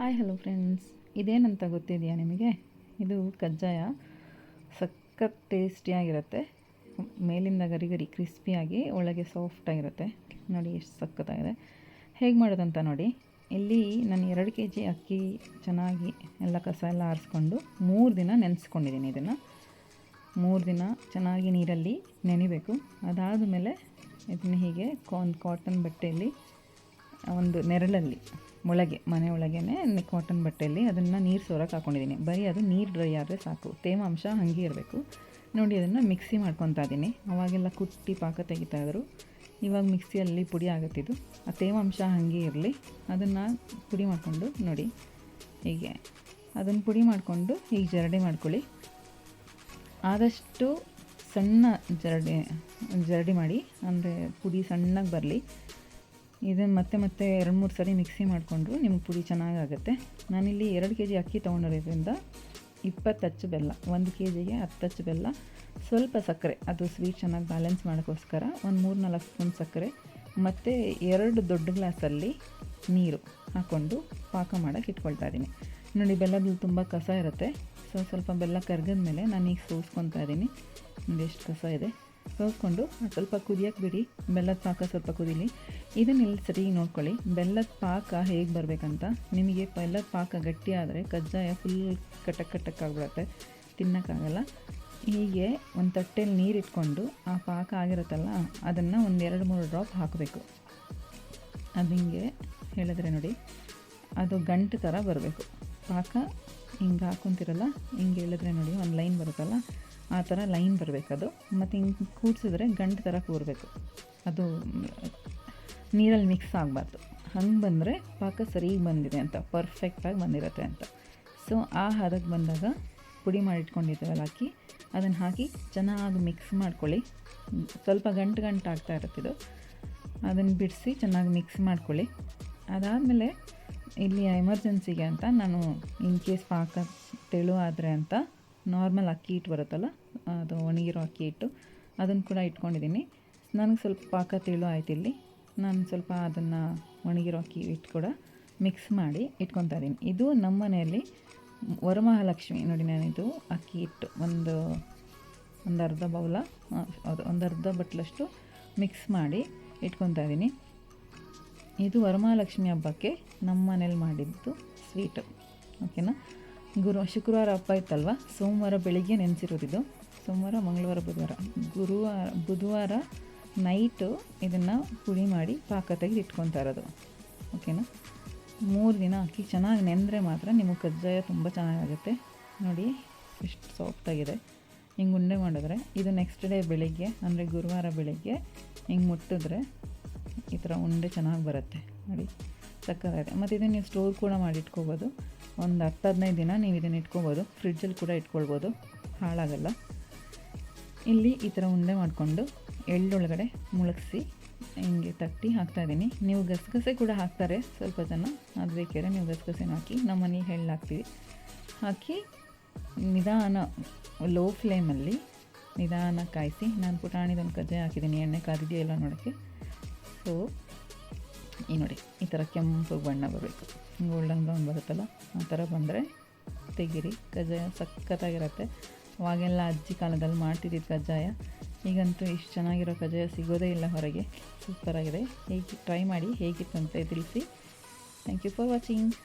Hi hello friends ಇದೇನಂತ ಗೊತ್ತಿದೆಯಾ ನಿಮಗೆ? ಇದು ಕಜ್ಜಾಯ. ಸಖತ್ ಟೇಸ್ಟಿಯಾಗಿರುತ್ತೆ ಮೇಲಿಂದ ಗರಿ ಗರಿ ಕ್ರಿಸ್ಪಿಯಾಗಿ ಒಳಗೆ ಸಾಫ್ಟಾಗಿರುತ್ತೆ ನೋಡಿ ಎಷ್ಟು ಸಖತ್ತಾಗಿದೆ. ಹೇಗೆ ಮಾಡೋದಂತ ನೋಡಿ. ಇಲ್ಲಿ ನಾನು ಎರಡು ಕೆ ಜಿ ಅಕ್ಕಿ ಚೆನ್ನಾಗಿ ಎಲ್ಲ ಕಸ ಎಲ್ಲ ಆರಿಸ್ಕೊಂಡು ಮೂರು ದಿನ ನೆನೆಸ್ಕೊಂಡಿದ್ದೀನಿ ಇದನ್ನು. ಮೂರು ದಿನ ಚೆನ್ನಾಗಿ ನೀರಲ್ಲಿ ನೆನಿಬೇಕು. ಅದಾದ ಮೇಲೆ ಇದನ್ನು ಹೀಗೆ ಒಂದು ಕಾಟನ್ ಬಟ್ಟೆಯಲ್ಲಿ ಒಂದು ನೆರಳಲ್ಲಿ. ಒಳಗೆ ಮನೆ ಒಳಗೇ ಕಾಟನ್ ಬಟ್ಟೆಯಲ್ಲಿ ಅದನ್ನು ನೀರು ಸೋರಕ್ಕೆ ಹಾಕ್ಕೊಂಡಿದ್ದೀನಿ ಬರೀ ಅದು ನೀರು ಡ್ರೈ ಆದರೆ ಸಾಕು. ತೇವಾಂಶ ಹಾಗೆ ಇರಬೇಕು. ನೋಡಿ ಅದನ್ನು ಮಿಕ್ಸಿ ಮಾಡ್ಕೊತಾ ಇದ್ದೀನಿ ಅವಾಗೆಲ್ಲ ಕುಟ್ಟಿ ಪಾಕ ತೆಗಿತಾ ಇದ್ರು. ಇವಾಗ ಮಿಕ್ಸಿಯಲ್ಲಿ ಪುಡಿ ಆಗುತ್ತಿದ್ದು ಆ ತೇವಾಂಶ ಹಾಗೆ ಇರಲಿ. ಅದನ್ನು ಪುಡಿ ಮಾಡಿಕೊಂಡು ನೋಡಿ. ಹೀಗೆ. ಅದನ್ನು ಪುಡಿ ಮಾಡಿಕೊಂಡು ಈಗ ಜರಡಿ ಮಾಡ್ಕೊಳ್ಳಿ. ಆದಷ್ಟು ಸಣ್ಣ ಜರಡಿ ಜರಡಿ ಮಾಡಿ, ಅಂದರೆ ಪುಡಿ ಸಣ್ಣಗೆ ಬರಲಿ. ಇದನ್ನು ಮತ್ತೆ ಮತ್ತೆ ಎರಡು ಮೂರು ಸರಿ ಮಿಕ್ಸಿ ಮಾಡಿಕೊಂಡ್ರು ನಿಮ್ಗೆ ಪುಡಿ ಚೆನ್ನಾಗಾಗುತ್ತೆ. ನಾನಿಲ್ಲಿ ಎರಡು ಕೆ ಜಿ ಅಕ್ಕಿ ತೊಗೊಂಡಿರೋದ್ರಿಂದ ಇಪ್ಪತ್ತು ಅಚ್ಚು ಬೆಲ್ಲ, ಒಂದು ಕೆ ಜಿಗೆ ಹತ್ತು ಅಚ್ಚು ಬೆಲ್ಲ, ಸ್ವಲ್ಪ ಸಕ್ಕರೆ, ಅದು ಸ್ವೀಟ್ ಚೆನ್ನಾಗಿ ಬ್ಯಾಲೆನ್ಸ್ ಮಾಡೋಕ್ಕೋಸ್ಕರ ಒಂದು ಮೂರು ನಾಲ್ಕು ಸ್ಪೂನ್ ಸಕ್ಕರೆ, ಮತ್ತು ಎರಡು ದೊಡ್ಡ ಗ್ಲಾಸಲ್ಲಿ ನೀರು ಹಾಕ್ಕೊಂಡು ಪಾಕ ಮಾಡೋಕ್ಕೆ ಇಟ್ಕೊಳ್ತಾ ಇದ್ದೀನಿ. ನೋಡಿ ಬೆಲ್ಲದಲ್ಲಿ ತುಂಬ ಕಸ ಇರುತ್ತೆ. ಸೊ, ಸ್ವಲ್ಪ ಬೆಲ್ಲ ಕರ್ಗದ ಮೇಲೆ ನಾನೀಗ ಸೋಸ್ಕೊತಾ ಇದ್ದೀನಿ. ಎಷ್ಟು ಕಸ ಇದೆ. ಸೋಸ್ಕೊಂಡು ಸ್ವಲ್ಪ ಕುದಿಯೋಕ್ಕೆ ಬಿಡಿ. ಬೆಲ್ಲದ ಪಾಕ ಸ್ವಲ್ಪ ಕುದೀಲಿ. ಇದನ್ನೆಲ್ಲ ಸರಿ ನೋಡ್ಕೊಳ್ಳಿ. ಬೆಲ್ಲದ ಪಾಕ ಹೇಗೆ ಬರಬೇಕಂತ ನಿಮಗೆ ಬೆಲ್ಲದ ಪಾಕ ಗಟ್ಟಿ ಆದರೆ ಕಜ್ಜಾಯ ಫುಲ್ ಕಟಕ್ ಕಟಕ್ ಆಗಿಬಿಡತ್ತೆ. ತಿನ್ನೋಕ್ಕಾಗಲ್ಲ ಹೀಗೆ ಒಂದು ತಟ್ಟೆಯಲ್ಲಿ ನೀರು ಇಟ್ಕೊಂಡು ಆ ಪಾಕ ಆಗಿರುತ್ತಲ್ಲ, ಅದನ್ನು ಒಂದು ಎರಡು ಮೂರು ಡ್ರಾಪ್ ಹಾಕಬೇಕು. ಅದು ಹಿಂಗೆ ಹೇಳಿದ್ರೆ ನೋಡಿ, ಅದು ಗಂಟು ಥರ ಬರಬೇಕು. ಪಾಕ ಹಿಂಗೆ ಹಾಕೊತಿರಲ್ಲ, ಹಿಂಗೆ ಹೇಳಿದ್ರೆ ನೋಡಿ ಒಂದು ಲೈನ್ ಬರುತ್ತಲ್ಲ ಆ ಥರ ಲೈನ್ ಬರಬೇಕು ಅದು ಮತ್ತು ಹಿಂಗೆ ಕೂಡಿಸಿದ್ರೆ ಗಂಟು ಥರ ಕೂರಬೇಕು. ಅದು ನೀರಲ್ಲಿ ಮಿಕ್ಸ್ ಆಗಬಾರ್ದು. ಹಂಗೆ ಬಂದರೆ ಪಾಕ ಸರಿಗೆ ಬಂದಿದೆ ಅಂತ ಪರ್ಫೆಕ್ಟಾಗಿ ಬಂದಿರುತ್ತೆ ಅಂತ. ಸೊ ಆ ಹದಕ್ಕೆ ಬಂದಾಗ ಪುಡಿ ಮಾಡಿಟ್ಕೊಂಡಿದ್ದೇವಲ್ಲ ಹಾಕಿ ಅದನ್ನು ಹಾಕಿ ಚೆನ್ನಾಗಿ ಮಿಕ್ಸ್ ಮಾಡ್ಕೊಳ್ಳಿ. ಸ್ವಲ್ಪ ಗಂಟು ಗಂಟು ಆಗ್ತಾ ಇರುತ್ತಿದ್ದು ಅದನ್ನು ಬಿಡಿಸಿ ಚೆನ್ನಾಗಿ ಮಿಕ್ಸ್ ಮಾಡ್ಕೊಳ್ಳಿ. ಅದಾದಮೇಲೆ ಇಲ್ಲಿ ಎಮರ್ಜೆನ್ಸಿಗೆ ಅಂತ ನಾನು ಇನ್ ಕೇಸ್ ಪಾಕ ತೆಳು ಆದರೆ ಅಂತ ನಾರ್ಮಲ್ ಅಕ್ಕಿ ಹಿಟ್ಟು ಬರುತ್ತಲ್ಲ, ಅದು ಒಣಗಿರೋ ಅಕ್ಕಿ ಹಿಟ್ಟು, ಅದನ್ನು ಕೂಡ ಇಟ್ಕೊಂಡಿದ್ದೀನಿ. ನನಗೆ ಸ್ವಲ್ಪ ಪಾಕ ತಿಳು ಆಯ್ತು ಇಲ್ಲಿ. ನಾನು ಸ್ವಲ್ಪ ಅದನ್ನು ಒಣಗಿರೋ ಅಕ್ಕಿ ಹಿಟ್ಟು ಕೂಡ ಮಿಕ್ಸ್ ಮಾಡಿ ಇಟ್ಕೊತಾ ಇದ್ದೀನಿ. ಇದು ನಮ್ಮ ಮನೆಯಲ್ಲಿ ವರಮಹಾಲಕ್ಷ್ಮಿ, ನೋಡಿ ನಾನಿದು ಅಕ್ಕಿ ಹಿಟ್ಟು, ಒಂದು ಒಂದು ಅರ್ಧ ಬೌಲ, ಅದು ಒಂದು ಅರ್ಧ ಬಟ್ಲಷ್ಟು ಮಿಕ್ಸ್ ಮಾಡಿ ಇಟ್ಕೊತಾ ಇದ್ದೀನಿ. ಇದು ವರಮಹಾಲಕ್ಷ್ಮಿ ಹಬ್ಬಕ್ಕೆ ನಮ್ಮ ಮನೇಲಿ ಮಾಡಿದ್ದು ಸ್ವೀಟು ಓಕೆನಾ ಗುರು, ಶುಕ್ರವಾರ ಹಬ್ಬ ಇತ್ತಲ್ವ? ಸೋಮವಾರ ಬೆಳಿಗ್ಗೆ ನೆನೆಸಿರೋದಿದ್ದು ಸೋಮವಾರ, ಮಂಗಳವಾರ, ಬುಧವಾರ. ಗುರುವಾರ, ಬುಧವಾರ ನೈಟು ಇದನ್ನು ಪುಡಿ ಮಾಡಿ ಪಾಕ ತೆಗೆದು ಇಟ್ಕೊತಾ ಇರೋದು. ಓಕೆನಾ ಮೂರು ದಿನ ಅಕ್ಕಿ ಚೆನ್ನಾಗಿ ನೆಂದರೆ ಮಾತ್ರ ನಿಮಗೆ ಕಜ್ಜಾಯ ತುಂಬ ಚೆನ್ನಾಗಾಗುತ್ತೆ. ನೋಡಿ, ಎಷ್ಟು ಸಾಫ್ಟಾಗಿದೆ ಹಿಂಗೆ ಉಂಡೆ ಮಾಡಿದ್ರೆ ಇದು ನೆಕ್ಸ್ಟ್ ಡೇ ಬೆಳಿಗ್ಗೆ, ಅಂದರೆ ಗುರುವಾರ ಬೆಳಿಗ್ಗೆ ಹಿಂಗೆ ಮುಟ್ಟಿದ್ರೆ ಈ ಥರ ಉಂಡೆ ಚೆನ್ನಾಗಿ ಬರುತ್ತೆ. ನೋಡಿ. ಸಕ್ಕತ್ತಾಗಿದೆ ಮತ್ತು ಇದನ್ನು ನೀವು ಸ್ಟೋರ್ ಕೂಡ ಮಾಡಿ ಇಟ್ಕೋಬೋದು. ಒಂದು ಹತ್ತು ಹದಿನೈದು ದಿನ ನೀವು ಇದನ್ನು ಇಟ್ಕೋಬೋದು. ಫ್ರಿಡ್ಜಲ್ಲಿ ಕೂಡ ಇಟ್ಕೊಳ್ಬೋದು. ಹಾಳಾಗಲ್ಲ. ಇಲ್ಲಿ ಈ ಥರ ಉಂಡೆ ಮಾಡಿಕೊಂಡು ಎಳ್ಳೊಳಗಡೆ ಮುಳುಗಿಸಿ ಹಿಂಗೆ ತಟ್ಟಿ ಹಾಕ್ತಾಯಿದ್ದೀನಿ ನೀವು ಗಸಗಸೆ ಕೂಡ ಹಾಕ್ತಾರೆ ಸ್ವಲ್ಪ ಜನ. ಅದು ಬೇಕಾದ್ರೆ ನೀವು ಗಸಗಸೆನ ಹಾಕಿ ನಮ್ಮ ಎಳ್ಳು ಹಾಕ್ತೀವಿ. ಹಾಕಿ ನಿಧಾನ ಲೋ ಫ್ಲೇಮಲ್ಲಿ ನಿಧಾನ ಕಾಯಿಸಿ, ನಾನು ಪುಟಾಣಿದೊಂದು ಕಜ್ಜಾಯ ಹಾಕಿದ್ದೀನಿ, ಎಣ್ಣೆ ಕಾದಿದೆಯೋ ಎಲ್ಲ ನೋಡೋಕ್ಕೆ. ಸೊ ಈ ನೋಡಿ, ಈ ಥರ ಕೆಂಪು ಬಣ್ಣ ಬರಬೇಕು. ಗೋಲ್ಡನ್ ಬ್ರೌನ್ ಬರುತ್ತಲ್ಲ, ಆ ಥರ ಬಂದರೆ ತೆಗೀರಿ. ಕಜ್ಜಾಯ ಸಖತ್ತಾಗಿರುತ್ತೆ. ಅವಾಗೆಲ್ಲ ಅಜ್ಜಿ ಕಾಲದಲ್ಲಿ ಮಾಡ್ತಿದ್ದಿದ್ದು ಕಜ್ಜಾಯ ಈಗಂತೂ ಇಷ್ಟು ಚೆನ್ನಾಗಿರೋ ಕಜ್ಜಾಯ ಸಿಗೋದೇ ಇಲ್ಲ ಹೊರಗೆ. ಸೂಪರಾಗಿದೆ ಹೇಗೆ ಟ್ರೈ ಮಾಡಿ ಹೇಗಿತ್ತು ಅಂತ ತಿಳಿಸಿ. Thank you for watching